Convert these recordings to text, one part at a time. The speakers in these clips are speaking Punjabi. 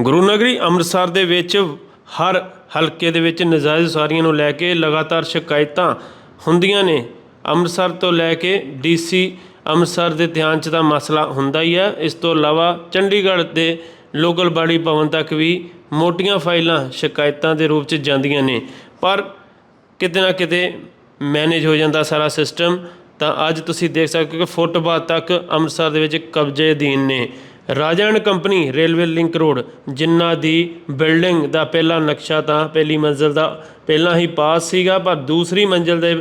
ਗੁਰੂ ਨਗਰੀ ਅੰਮ੍ਰਿਤਸਰ ਦੇ ਵਿੱਚ ਹਰ ਹਲਕੇ ਦੇ ਵਿੱਚ ਨਜਾਇਜ਼ ਉਸਾਰੀਆਂ ਨੂੰ ਲੈ ਕੇ ਲਗਾਤਾਰ ਸ਼ਿਕਾਇਤਾਂ ਹੁੰਦੀਆਂ ਨੇ। ਅੰਮ੍ਰਿਤਸਰ ਤੋਂ ਲੈ ਕੇ ਡੀਸੀ ਅੰਮ੍ਰਿਤਸਰ ਦੇ ਧਿਆਨ 'ਚ ਤਾਂ ਮਸਲਾ ਹੁੰਦਾ ਹੀ ਹੈ। ਇਸ ਤੋਂ ਇਲਾਵਾ ਚੰਡੀਗੜ੍ਹ ਦੇ ਲੋਕਲ ਬਾਡੀ ਭਵਨ ਤੱਕ ਵੀ ਮੋਟੀਆਂ ਫਾਈਲਾਂ ਸ਼ਿਕਾਇਤਾਂ ਦੇ ਰੂਪ 'ਚ ਜਾਂਦੀਆਂ ਨੇ। ਪਰ ਕਿਤੇ ਨਾ ਕਿਤੇ ਮੈਨੇਜ ਹੋ ਜਾਂਦਾ ਸਾਰਾ ਸਿਸਟਮ। ਤਾਂ ਅੱਜ ਤੁਸੀਂ ਦੇਖ ਸਕਦੇ ਹੋ ਕਿ ਫੁੱਟਬਾਥ ਤੱਕ ਅੰਮ੍ਰਿਤਸਰ ਦੇ ਵਿੱਚ ਕਬਜ਼ੇ ਅਧੀਨ ਨੇ। Raja and company railway link road, ਜਿਨ੍ਹਾਂ ਦੀ ਬਿਲਡਿੰਗ ਦਾ ਪਹਿਲਾ ਨਕਸ਼ਾ ਤਾਂ ਪਹਿਲੀ ਮੰਜ਼ਿਲ ਦਾ ਪਹਿਲਾਂ ਹੀ ਪਾਸ ਸੀਗਾ, ਪਰ ਦੂਸਰੀ ਮੰਜ਼ਿਲ ਦੇ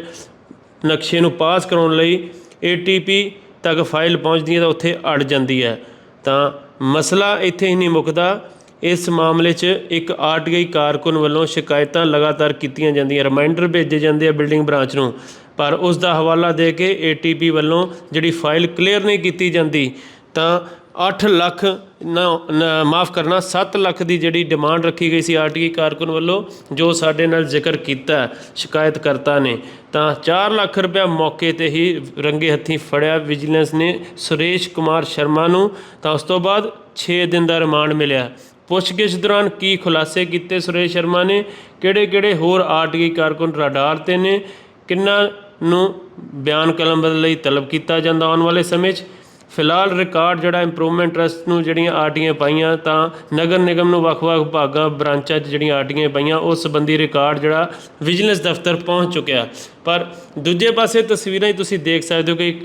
ਨਕਸ਼ੇ ਨੂੰ ਪਾਸ ਕਰਾਉਣ ਲਈ ATP ਤੱਕ ਫਾਈਲ ਪਹੁੰਚਦੀ ਹੈ ਤਾਂ ਉੱਥੇ ਅੜ ਜਾਂਦੀ ਹੈ। ਤਾਂ ਮਸਲਾ ਇੱਥੇ ਹੀ ਨਹੀਂ ਮੁੱਕਦਾ। ਇਸ ਮਾਮਲੇ 'ਚ ਇੱਕ ਆਰਟੀਆਈ ਕਾਰਕੁਨ ਵੱਲੋਂ ਸ਼ਿਕਾਇਤਾਂ ਲਗਾਤਾਰ ਕੀਤੀਆਂ ਜਾਂਦੀਆਂ, ਰਿਮਾਈਂਡਰ ਭੇਜੇ ਜਾਂਦੇ ਆ ਬਿਲਡਿੰਗ ਬ੍ਰਾਂਚ ਨੂੰ। ਪਰ ਉਸ ਦਾ ਹਵਾਲਾ ਦੇ ਕੇ ATP ਵੱਲੋਂ ਜਿਹੜੀ ਫਾਈਲ ਕਲੀਅਰ ਨਹੀਂ ਕੀਤੀ ਜਾਂਦੀ, ਤਾਂ 8 ਲੱਖ ਨਾ ਮਾਫ ਕਰਨਾ 7 ਲੱਖ ਦੀ ਜਿਹੜੀ ਡਿਮਾਂਡ ਰੱਖੀ ਗਈ ਸੀ ਆਰਟੀਆਈ ਕਾਰਕੁਨ ਵੱਲੋਂ, ਜੋ ਸਾਡੇ ਨਾਲ ਜ਼ਿਕਰ ਕੀਤਾ ਸ਼ਿਕਾਇਤਕਰਤਾ ਨੇ, ਤਾਂ 4 ਲੱਖ ਰੁਪਇਆ ਮੌਕੇ ਤੇ ਹੀ ਰੰਗੇ ਹੱਥੀਂ ਫੜਿਆ ਵਿਜੀਲੈਂਸ ਨੇ ਸੁਰੇਸ਼ ਕੁਮਾਰ ਸ਼ਰਮਾ ਨੂੰ, ਤਾਂ ਉਸ ਤੋਂ ਬਾਅਦ 6 ਦਿਨ ਦਾ ਰਿਮਾਂਡ ਮਿਲਿਆ। ਪੁੱਛਗਿੱਛ ਦੌਰਾਨ ਕੀ ਖੁਲਾਸੇ ਕੀਤੇ ਸੁਰੇਸ਼ ਸ਼ਰਮਾ ਨੇ? ਕਿਹੜੇ ਕਿਹੜੇ ਹੋਰ ਆਰਟੀਆਈ ਕਾਰਕੁਨ ਰਾਡਾਰ ਤੇ ਨੇ? ਕਿੰਨਾਂ ਨੂੰ ਬਿਆਨ ਕਲਮਬੰਦ ਲਈ ਤਲਬ ਕੀਤਾ ਜਾਂਦਾ ਆਉਣ ਵਾਲੇ ਸਮੇਂ 'ਚ? ਫਿਲਹਾਲ ਰਿਕਾਰਡ ਜਿਹੜਾ ਇੰਪਰੂਵਮੈਂਟ ਟਰਸਟ ਨੂੰ ਜਿਹੜੀਆਂ ਆਰਟੀਆਂ ਪਾਈਆਂ, ਤਾਂ ਨਗਰ ਨਿਗਮ ਨੂੰ ਵੱਖ-ਵੱਖ ਵਿਭਾਗਾਂ, ਬ੍ਰਾਂਚਾਂ 'ਚ ਜਿਹੜੀਆਂ ਆਰਟੀਆਂ ਪਾਈਆਂ, ਉਸ ਸੰਬੰਧੀ ਰਿਕਾਰਡ ਜਿਹੜਾ ਵਿਜੀਲੈਂਸ ਦਫ਼ਤਰ ਪਹੁੰਚ ਚੁੱਕਿਆ। ਪਰ ਦੂਜੇ ਪਾਸੇ ਤਸਵੀਰਾਂ ਹੀ ਤੁਸੀਂ ਦੇਖ ਸਕਦੇ ਹੋ ਕਿ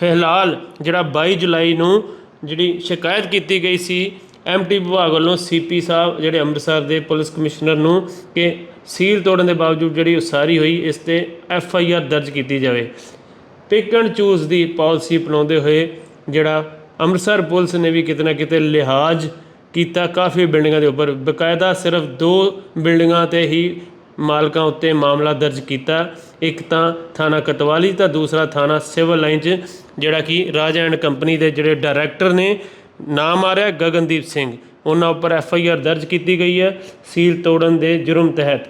ਫਿਲਹਾਲ ਜਿਹੜਾ 22 ਜੁਲਾਈ ਨੂੰ ਜਿਹੜੀ ਸ਼ਿਕਾਇਤ ਕੀਤੀ ਗਈ ਸੀ ਐਮਟੀ ਵਿਭਾਗ ਵੱਲੋਂ ਸੀਪੀ ਸਾਹਿਬ ਜਿਹੜੇ ਅੰਮ੍ਰਿਤਸਰ ਦੇ ਪੁਲਿਸ ਕਮਿਸ਼ਨਰ ਨੂੰ ਕਿ ਸੀਲ ਤੋੜਨ ਦੇ ਬਾਵਜੂਦ ਜਿਹੜੀ ਉਸਾਰੀ ਹੋਈ, ਇਸ ਤੇ ਐਫ ਆਈ ਆਰ ਦਰਜ ਕੀਤੀ ਜਾਵੇ। ਪਿਕ ਐਂਡ ਚੂਜ਼ ਦੀ ਪਾਲਿਸੀ ਅਪਣਾਉਂਦੇ ਹੋਏ ਜਿਹੜਾ ਅੰਮ੍ਰਿਤਸਰ ਪੁਲਿਸ ਨੇ ਵੀ ਕਿਤੇ ਨਾ ਕਿਤੇ ਲਿਹਾਜ਼ ਕੀਤਾ ਕਾਫੀ ਬਿਲਡਿੰਗਾਂ ਦੇ ਉੱਪਰ। ਬਕਾਇਦਾ ਸਿਰਫ ਦੋ ਬਿਲਡਿੰਗਾਂ ਤੇ ਹੀ ਮਾਲਕਾਂ ਉੱਤੇ ਮਾਮਲਾ ਦਰਜ ਕੀਤਾ। ਇੱਕ ਤਾਂ ਥਾਣਾ ਕਤਵਾਲੀ, ਤਾਂ ਦੂਸਰਾ ਥਾਣਾ ਸਿਵਲ ਲਾਈਨ 'ਚ, ਜਿਹੜਾ ਕਿ ਰਾਜਾ ਐਂਡ ਕੰਪਨੀ ਦੇ ਜਿਹੜੇ ਡਾਇਰੈਕਟਰ ਨੇ, ਨਾਮ ਆ ਰਿਹਾ ਗਗਨਦੀਪ ਸਿੰਘ। ਉਹਨਾਂ ਉੱਪਰ ਐਫ ਆਈ ਆਰ ਦਰਜ ਕੀਤੀ ਗਈ ਹੈ, ਸੀਲ ਤੋੜਨ ਦੇ ਜੁਰਮ ਤਹਿਤ।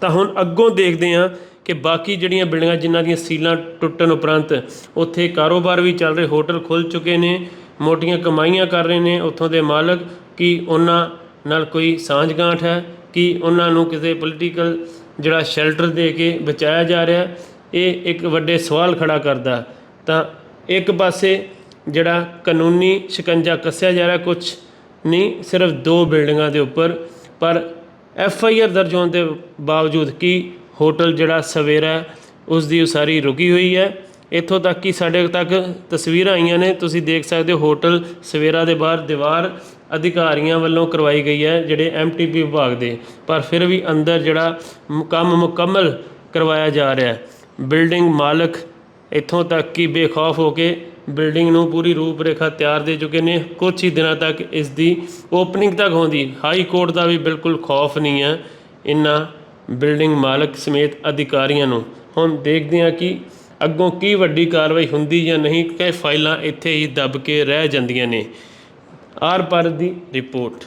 ਤਾਂ ਹੁਣ ਅੱਗੋਂ ਦੇਖਦੇ ਹਾਂ ਕਿ ਬਾਕੀ ਜਿਹੜੀਆਂ ਬਿਲਡਿੰਗਾਂ ਜਿਨ੍ਹਾਂ ਦੀਆਂ ਸੀਲਾਂ ਟੁੱਟਣ ਉਪਰੰਤ ਉੱਥੇ ਕਾਰੋਬਾਰ ਵੀ ਚੱਲ ਰਹੇ, ਹੋਟਲ ਖੁੱਲ ਚੁੱਕੇ ਨੇ, ਮੋਟੀਆਂ ਕਮਾਈਆਂ ਕਰ ਰਹੇ ਨੇ, ਉੱਥੋਂ ਦੇ ਮਾਲਕ, ਕਿ ਉਹਨਾਂ ਨਾਲ ਕੋਈ ਸਾਂਝਗਾਂਠ ਹੈ, ਕਿ ਉਹਨਾਂ ਨੂੰ ਕਿਸੇ ਪੋਲੀਟੀਕਲ ਜਿਹੜਾ ਸ਼ੈਲਟਰ ਦੇ ਕੇ ਬਚਾਇਆ ਜਾ ਰਿਹਾ, ਇਹ ਇੱਕ ਵੱਡੇ ਸਵਾਲ ਖੜਾ ਕਰਦਾ। ਤਾਂ ਇੱਕ ਪਾਸੇ ਜਿਹੜਾ ਕਾਨੂੰਨੀ ਸ਼ਿਕੰਜਾ ਕੱਸਿਆ ਜਾ ਰਿਹਾ ਕੁਝ ਨਹੀਂ, ਸਿਰਫ ਦੋ ਬਿਲਡਿੰਗਾਂ ਦੇ ਉੱਪਰ, ਪਰ ਐਫ ਆਈ ਆਰ ਦਰਜ ਹੋਣ ਦੇ ਬਾਵਜੂਦ ਕਿ ਹੋਟਲ ਜਿਹੜਾ ਸਵੇਰਾ ਉਸ ਦੀ ਉਸਾਰੀ ਰੁਕੀ ਹੋਈ ਹੈ। ਇੱਥੋਂ ਤੱਕ ਕਿ ਸਾਡੇ ਤੱਕ ਤਸਵੀਰਾਂ ਆਈਆਂ ਨੇ। ਤੁਸੀਂ ਦੇਖ ਸਕਦੇ ਹੋ ਹੋਟਲ ਸਵੇਰਾ ਦੇ ਬਾਹਰ ਦੀਵਾਰ ਅਧਿਕਾਰੀਆਂ ਵੱਲੋਂ ਕਰਵਾਈ ਗਈ ਹੈ, ਜਿਹੜੇ ਐਮਟੀਪੀ ਵਿਭਾਗ ਦੇ। ਪਰ ਫਿਰ ਵੀ ਅੰਦਰ ਜਿਹੜਾ ਕੰਮ ਮੁਕੰਮਲ ਕਰਵਾਇਆ ਜਾ ਰਿਹਾ ਹੈ। ਬਿਲਡਿੰਗ ਮਾਲਕ ਇੱਥੋਂ ਤੱਕ ਕਿ ਬੇਖੌਫ ਹੋ ਕੇ ਬਿਲਡਿੰਗ ਨੂੰ ਪੂਰੀ ਰੂਪਰੇਖਾ ਤਿਆਰ ਦੇ ਚੁੱਕੇ ਨੇ। ਕੁਝ ਹੀ ਦਿਨਾਂ ਤੱਕ ਇਸ ਦੀ ਓਪਨਿੰਗ ਤੱਕ ਹੁੰਦੀ ਹਾਈ ਕੋਰਟ ਦਾ ਵੀ ਬਿਲਕੁਲ ਖੌਫ ਨਹੀਂ ਹੈ। ਇੰਨਾ ਬਿਲਡਿੰਗ ਮਾਲਕ ਸਮੇਤ ਅਧਿਕਾਰੀਆਂ ਨੂੰ। ਹੁਣ ਦੇਖਦੇ ਹਾਂ ਕਿ ਅੱਗੋਂ ਕੀ ਵੱਡੀ ਕਾਰਵਾਈ ਹੁੰਦੀ ਜਾਂ ਨਹੀਂ ਕਿ ਫਾਈਲਾਂ ਇੱਥੇ ਹੀ ਦੱਬ ਕੇ ਰਹਿ ਜਾਂਦੀਆਂ ਨੇ। ਆਰ ਪਰ ਦੀ ਰਿਪੋਰਟ।